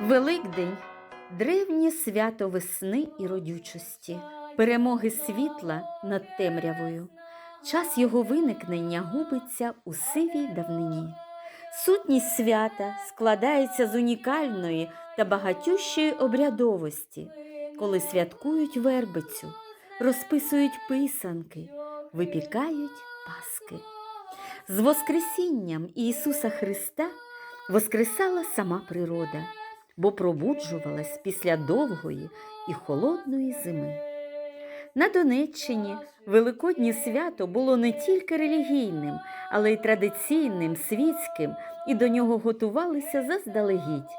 Великдень древнє свято весни і родючості, перемоги світла над темрявою. Час його виникнення губиться у сивій давнині. Сутність свята складається з унікальної та багатющої обрядовості, коли святкують вербицю, розписують писанки, випікають паски. З Воскресінням Ісуса Христа воскресала сама природа, бо пробуджувалась після довгої і холодної зими. На Донеччині Великоднє свято було не тільки релігійним, але й традиційним, світським, і до нього готувалися заздалегідь.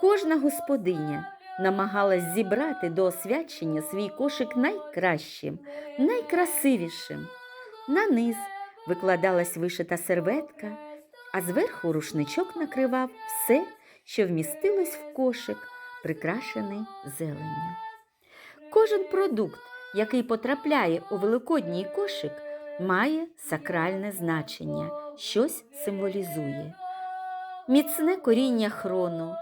Кожна господиня намагалась зібрати до освячення свій кошик найкращим, найкрасивішим. На низ викладалась вишита серветка, а зверху рушничок накривав все, що вмістилось в кошик, прикрашений зеленню. Кожен продукт, який потрапляє у великодній кошик, має сакральне значення, щось символізує. Міцне коріння хрону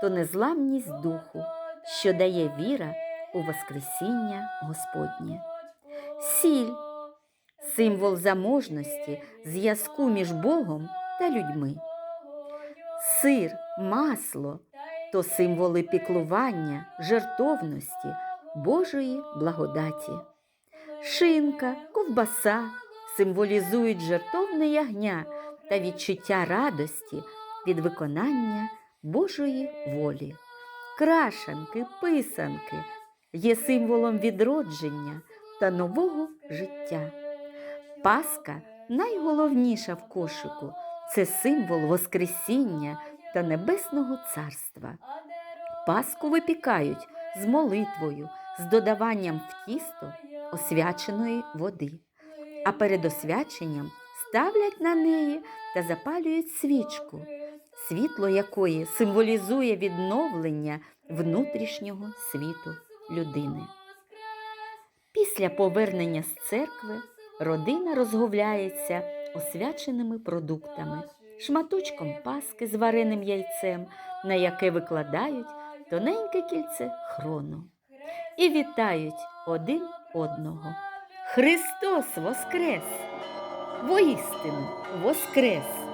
то незламність духу, що дає віра у Воскресіння Господнє. Сіль символ заможності, зв'язку між Богом та людьми. Сир, масло то символи піклування, жертовності, Божої благодаті. Шинка, ковбаса символізують жертовне ягня та відчуття радості від виконання Божої волі. Крашанки, писанки є символом відродження та нового життя. Паска найголовніша в кошику це символ Воскресіння та Небесного Царства. Паску випікають з молитвою, з додаванням в тісто освяченої води, а перед освяченням ставлять на неї та запалюють свічку, світло якої символізує відновлення внутрішнього світу людини. Після повернення з церкви родина розговляється освяченими продуктами, шматочком паски з вареним яйцем, на яке викладають тоненьке кільце хрону. І вітають один одного. Христос Воскрес! Воістину Воскрес!